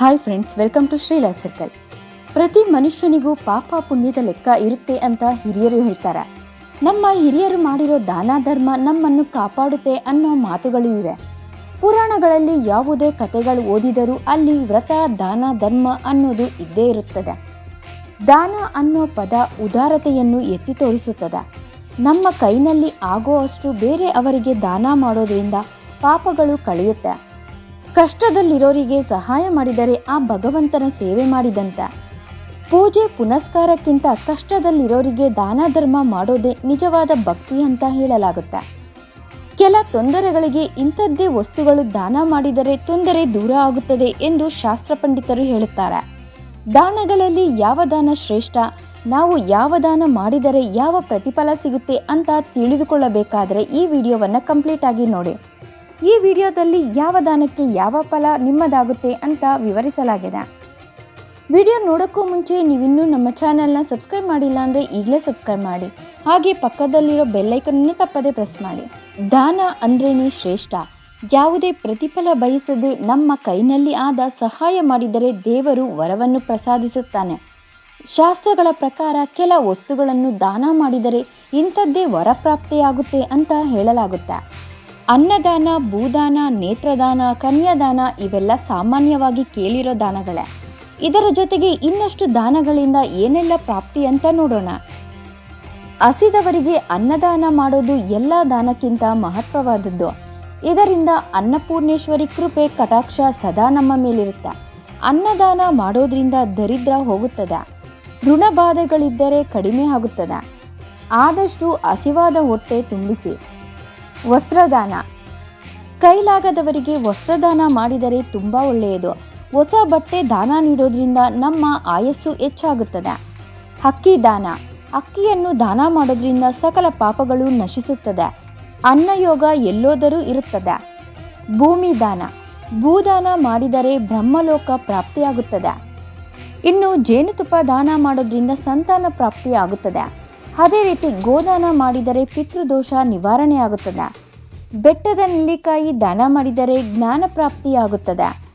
Hi friends welcome to Shri life circle ಪ್ರತಿ ಮನುಷ್ಯನಿಗೂ ಪಾಪ ಪುಣ್ಯದ ಲೆಕ್ಕ ಇರುತ್ತೆ ಅಂತ ಹಿರಿಯರು ಹೇಳ್ತಾರೆ. ನಮ್ಮ ಹಿರಿಯರು ಮಾಡಿರೋ ದಾನ ಧರ್ಮ ನಮ್ಮನ್ನು ಕಾಪಾಡುತ್ತೆ ಅನ್ನೋ ಮಾತುಗಳು ಇವೆ. ಪುರಾಣಗಳಲ್ಲಿ ಯಾವುದೇ ಕಥೆಗಳು ಓದಿದರೂ ಅಲ್ಲಿ ವ್ರತ, ದಾನ, ಧರ್ಮ ಅನ್ನೋದು ಇದ್ದೇ ಇರುತ್ತದೆ. ದಾನ ಅನ್ನೋ ಪದ ಉದಾರತೆಯನ್ನು ಎತ್ತಿ ತೋರಿಸುತ್ತದೆ. ನಮ್ಮ ಕೈನಲ್ಲಿ ಆಗೋ ಅಷ್ಟು ಬೇರೆ ಅವರಿಗೆ ದಾನ ಮಾಡೋದ್ರಿಂದ ಪಾಪಗಳು ಕಳೆಯುತ್ತೆ. ಕಷ್ಟದಲ್ಲಿರೋರಿಗೆ ಸಹಾಯ ಮಾಡಿದರೆ ಆ ಭಗವಂತನ ಸೇವೆ ಮಾಡಿದಂತ. ಪೂಜೆ ಪುನಸ್ಕಾರಕ್ಕಿಂತ ಕಷ್ಟದಲ್ಲಿರೋರಿಗೆ ದಾನ ಧರ್ಮ ಮಾಡೋದೇ ನಿಜವಾದ ಭಕ್ತಿ ಅಂತ ಹೇಳಲಾಗುತ್ತೆ. ಕೆಲ ತೊಂದರೆಗಳಿಗೆ ಇಂಥದ್ದೇ ವಸ್ತುಗಳು ದಾನ ಮಾಡಿದರೆ ತೊಂದರೆ ದೂರ ಆಗುತ್ತದೆ ಎಂದು ಶಾಸ್ತ್ರ ಪಂಡಿತರು ಹೇಳುತ್ತಾರೆ. ದಾನಗಳಲ್ಲಿ ಯಾವ ದಾನ ಶ್ರೇಷ್ಠ, ನಾವು ಯಾವ ದಾನ ಮಾಡಿದರೆ ಯಾವ ಪ್ರತಿಫಲ ಸಿಗುತ್ತೆ ಅಂತ ತಿಳಿದುಕೊಳ್ಳಬೇಕಾದರೆ ಈ ವಿಡಿಯೋವನ್ನು ಕಂಪ್ಲೀಟ್ ಆಗಿ ನೋಡಿ. ಈ ವಿಡಿಯೋದಲ್ಲಿ ಯಾವ ದಾನಕ್ಕೆ ಯಾವ ಫಲ ನಿಮ್ಮದಾಗುತ್ತೆ ಅಂತ ವಿವರಿಸಲಾಗಿದೆ. ವಿಡಿಯೋ ನೋಡೋಕ್ಕೂ ಮುಂಚೆ ನೀವಿನ್ನೂ ನಮ್ಮ ಚಾನೆಲ್ನ ಸಬ್ಸ್ಕ್ರೈಬ್ ಮಾಡಿಲ್ಲ ಅಂದರೆ ಈಗಲೇ ಸಬ್ಸ್ಕ್ರೈಬ್ ಮಾಡಿ. ಹಾಗೆ ಪಕ್ಕದಲ್ಲಿರೋ ಬೆಲ್ಲೈಕನನ್ನು ತಪ್ಪದೇ ಪ್ರೆಸ್ ಮಾಡಿ. ದಾನ ಅಂದ್ರೇನೆ ಶ್ರೇಷ್ಠ. ಯಾವುದೇ ಪ್ರತಿಫಲ ಬಯಸದೆ ನಮ್ಮ ಕೈನಲ್ಲಿ ಆದ ಸಹಾಯ ಮಾಡಿದರೆ ದೇವರು ವರವನ್ನು ಪ್ರಸಾದಿಸುತ್ತಾನೆ. ಶಾಸ್ತ್ರಗಳ ಪ್ರಕಾರ ಕೆಲ ವಸ್ತುಗಳನ್ನು ದಾನ ಮಾಡಿದರೆ ಇಂಥದ್ದೇ ವರಪ್ರಾಪ್ತಿಯಾಗುತ್ತೆ ಅಂತ ಹೇಳಲಾಗುತ್ತೆ. ಅನ್ನದಾನ, ಭೂದಾನ, ನೇತ್ರದಾನ, ಕನ್ಯಾದಾನ ಇವೆಲ್ಲ ಸಾಮಾನ್ಯವಾಗಿ ಕೇಳಿರೋ ದಾನಗಳೇ. ಇದರ ಜೊತೆಗೆ ಇನ್ನಷ್ಟು ದಾನಗಳಿಂದ ಏನೆಲ್ಲ ಪ್ರಾಪ್ತಿ ಅಂತ ನೋಡೋಣ. ಹಸಿದವರಿಗೆ ಅನ್ನದಾನ ಮಾಡೋದು ಎಲ್ಲ ದಾನಕ್ಕಿಂತ ಮಹತ್ವವಾದದ್ದು. ಇದರಿಂದ ಅನ್ನಪೂರ್ಣೇಶ್ವರಿ ಕೃಪೆ ಕಟಾಕ್ಷ ಸದಾ ನಮ್ಮ ಮೇಲಿರುತ್ತೆ. ಅನ್ನದಾನ ಮಾಡೋದ್ರಿಂದ ದರಿದ್ರ ಹೋಗುತ್ತದೆ. ಋಣಬಾಧೆಗಳಿದ್ದರೆ ಕಡಿಮೆ ಆಗುತ್ತದೆ. ಆದಷ್ಟು ಹಸಿವಾದ ಹೊಟ್ಟೆ ತುಂಬಿಸಿ. ವಸ್ತ್ರದಾನ. ಕೈಲಾಗದವರಿಗೆ ವಸ್ತ್ರದಾನ ಮಾಡಿದರೆ ತುಂಬ ಒಳ್ಳೆಯದು. ಹೊಸ ಬಟ್ಟೆ ದಾನ ನೀಡೋದ್ರಿಂದ ನಮ್ಮ ಆಯಸ್ಸು ಹೆಚ್ಚಾಗುತ್ತದೆ. ಅಕ್ಕಿ ದಾನ. ಅಕ್ಕಿಯನ್ನು ದಾನ ಮಾಡೋದ್ರಿಂದ ಸಕಲ ಪಾಪಗಳು ನಶಿಸುತ್ತದೆ. ಅನ್ನಯೋಗ ಎಲ್ಲೋದರೂ ಇರುತ್ತದೆ. ಭೂಮಿ ದಾನ. ಭೂದಾನ ಮಾಡಿದರೆ ಬ್ರಹ್ಮಲೋಕ ಪ್ರಾಪ್ತಿಯಾಗುತ್ತದೆ. ಇನ್ನು ಜೇನುತುಪ್ಪ ದಾನ ಮಾಡೋದ್ರಿಂದ ಸಂತಾನ ಪ್ರಾಪ್ತಿಯಾಗುತ್ತದೆ. ಅದೇ ರೀತಿ ಗೋದಾನ ಮಾಡಿದರೆ ಪಿತೃದೋಷ ನಿವಾರಣೆಯಾಗುತ್ತದೆ. ಬೆಟ್ಟದ ನೆಲ್ಲಿಕಾಯಿ ದಾನ ಮಾಡಿದರೆ ಜ್ಞಾನ ಪ್ರಾಪ್ತಿಯಾಗುತ್ತದೆ.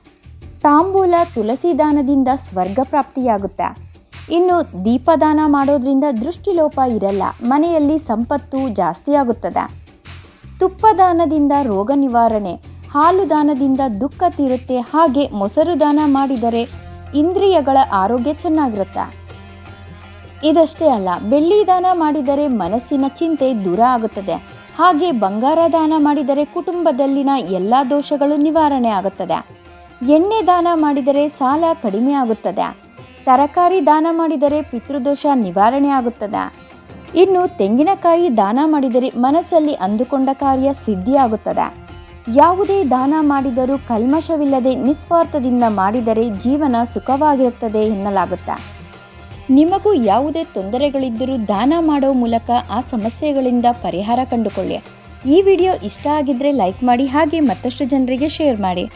ತಾಂಬೂಲ ತುಳಸಿ ದಾನದಿಂದ ಸ್ವರ್ಗ ಪ್ರಾಪ್ತಿಯಾಗುತ್ತೆ. ಇನ್ನು ದೀಪದಾನ ಮಾಡೋದ್ರಿಂದ ದೃಷ್ಟಿಲೋಪ ಇರಲ್ಲ, ಮನೆಯಲ್ಲಿ ಸಂಪತ್ತು ಜಾಸ್ತಿಯಾಗುತ್ತದೆ. ತುಪ್ಪದಾನದಿಂದ ರೋಗ ನಿವಾರಣೆ, ಹಾಲು ದಾನದಿಂದ ದುಃಖ ತೀರುತ್ತೆ, ಹಾಗೆ ಮೊಸರು ದಾನ ಮಾಡಿದರೆ ಇಂದ್ರಿಯಗಳ ಆರೋಗ್ಯ ಚೆನ್ನಾಗಿರುತ್ತೆ? ಇದಷ್ಟೇ ಅಲ್ಲ, ಬೆಳ್ಳಿ ದಾನ ಮಾಡಿದರೆ ಮನಸ್ಸಿನ ಚಿಂತೆ ದೂರ ಆಗುತ್ತದೆ. ಹಾಗೆ ಬಂಗಾರ ದಾನ ಮಾಡಿದರೆ ಕುಟುಂಬದಲ್ಲಿನ ಎಲ್ಲ ದೋಷಗಳು ನಿವಾರಣೆ ಆಗುತ್ತದೆ. ಎಣ್ಣೆ ದಾನ ಮಾಡಿದರೆ ಸಾಲ ಕಡಿಮೆ ಆಗುತ್ತದೆ. ತರಕಾರಿ ದಾನ ಮಾಡಿದರೆ ಪಿತೃದೋಷ ನಿವಾರಣೆ ಆಗುತ್ತದೆ. ಇನ್ನು ತೆಂಗಿನಕಾಯಿ ದಾನ ಮಾಡಿದರೆ ಮನಸ್ಸಲ್ಲಿ ಅಂದುಕೊಂಡ ಕಾರ್ಯ ಸಿದ್ಧಿಯಾಗುತ್ತದೆ ಯಾವುದೇ ದಾನ ಮಾಡಿದರೂ ಕಲ್ಮಶವಿಲ್ಲದೆ ನಿಸ್ವಾರ್ಥದಿಂದ ಮಾಡಿದರೆ ಜೀವನ ಸುಖವಾಗಿರುತ್ತದೆ ಎನ್ನಲಾಗುತ್ತೆ ನಿಮಗೂ ಯಾವುದೇ ತೊಂದರೆಗಳಿದ್ದರೂ ದಾನ ಮಾಡೋ ಮೂಲಕ ಆ ಸಮಸ್ಯೆಗಳಿಂದ ಪರಿಹಾರ ಕಂಡುಕೊಳ್ಳಿ. ಈ ವಿಡಿಯೋ ಇಷ್ಟ ಆಗಿದ್ದರೆ ಲೈಕ್ ಮಾಡಿ ಹಾಗೆ ಮತ್ತಷ್ಟು ಜನರಿಗೆ ಶೇರ್ ಮಾಡಿ.